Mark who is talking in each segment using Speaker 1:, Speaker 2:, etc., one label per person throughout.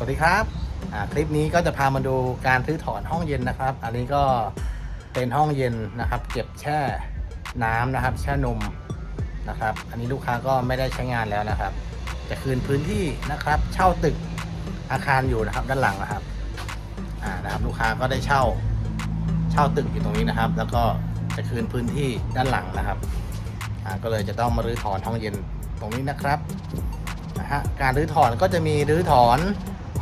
Speaker 1: สวัสดีครับคลิปนี้ก็จะพามาดูการรื้อถอนห้องเย็นนะครับ อันนี้ก็เป็นห้องเย็นนะครับ เก็บแช่น้ำนะครับ แช่นมนะครับ อันนี้ลูกค้าก็ไม่ได้ใช้งานแล้วนะครับ จะคืนพื้นที่นะครับ เช่าตึกอาคารอยู่นะครับด้านหลังนะครับอ่านะครับลูกค้าก็ได้เช่าเช่าตึกอยู่ตรงนี้นะครับ แล้วก็จะคืนพื้นที่ด้านหลังนะครับอ่าก็เลยจะต้องมารื้อถอนห้องเย็นตรงนี้นะครับนะฮะการรื้อถอนก็จะมีรื้อถอน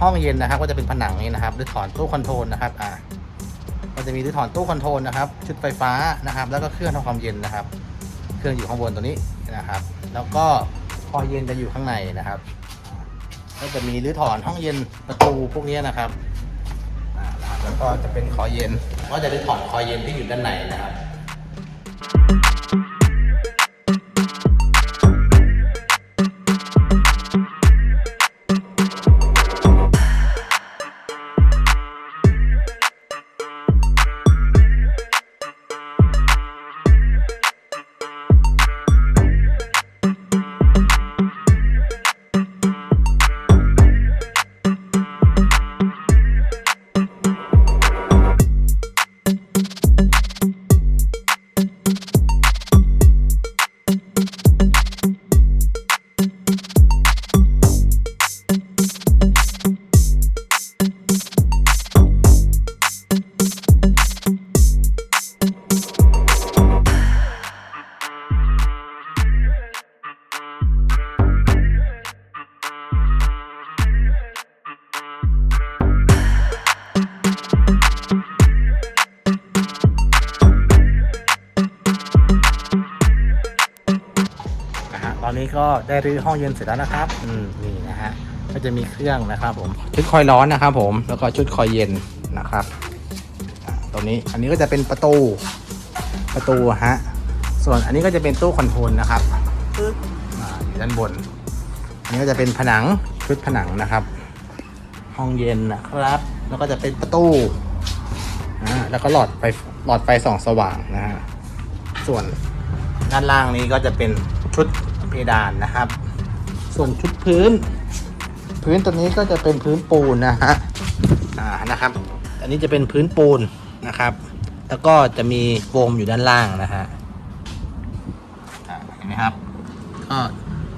Speaker 1: ห้องเย็นนะครับ ก็จะเป็นผนังนี้นะครับรื้อถอนตู้คอนโทรลนะครับอ่าก็จะมีรื้อถอนตู้คอนโทรลนะครับชุดไฟฟ้านะครับ แล้วก็เครื่องทำความเย็นนะครับ เครื่องอยู่ข้างบนตัวนี้นะครับ แล้วก็คอยเย็นจะอยู่ข้างในนะครับ ก็จะมีรื้อถอนห้องเย็นประตูพวกนี้นะครับอ่าแล้วก็จะเป็นคอยเย็นก็จะรื้อถอนคอยเย็นที่อยู่ด้านในนะครับ อนนี้ก็ได้รื้อห้องเย็นเสร็จแล้วนะครับอืมนี่นะฮะก็จะมีเครื่องนะครับผมชุดคอยร้อนนะครับผมแล้วก็ชุดคอยเย็นนะครับตรงนี้อันนี้ก็จะเป็นประตูประตูฮะส่วนอันนี้ก็จะเป็นตู้คอนโทรลนะครับปึ๊บอ่าอยู่ด้านบน อันนี้ก็จะเป็นผนังชุดผนังนะครับ ห้องเย็นนะครับ แล้วก็จะเป็นประตูอ่าแล้วก็หลอดไฟหลอดไฟส่องสว่างนะฮะส่วนด้านล่างนี้ก็จะเป็นชุด เพดานนะครับ ส่วนชุดพื้น พื้นตัวนี้ก็จะเป็นพื้นปูนนะฮะอ่านะครับ อันนี้จะเป็นพื้นปูนนะครับ แล้วก็จะมีโฟมอยู่ด้านล่างนะฮะเห็นไหมครับ ก็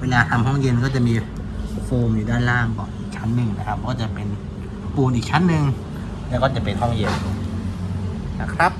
Speaker 1: เวลาทำห้องเย็นก็จะมีโฟมอยู่ด้านล่างก่อนชั้นหนึ่งนะครับ ก็จะเป็นปูนอีกชั้นหนึ่งแล้วก็จะเป็นห้องเย็นนะครับ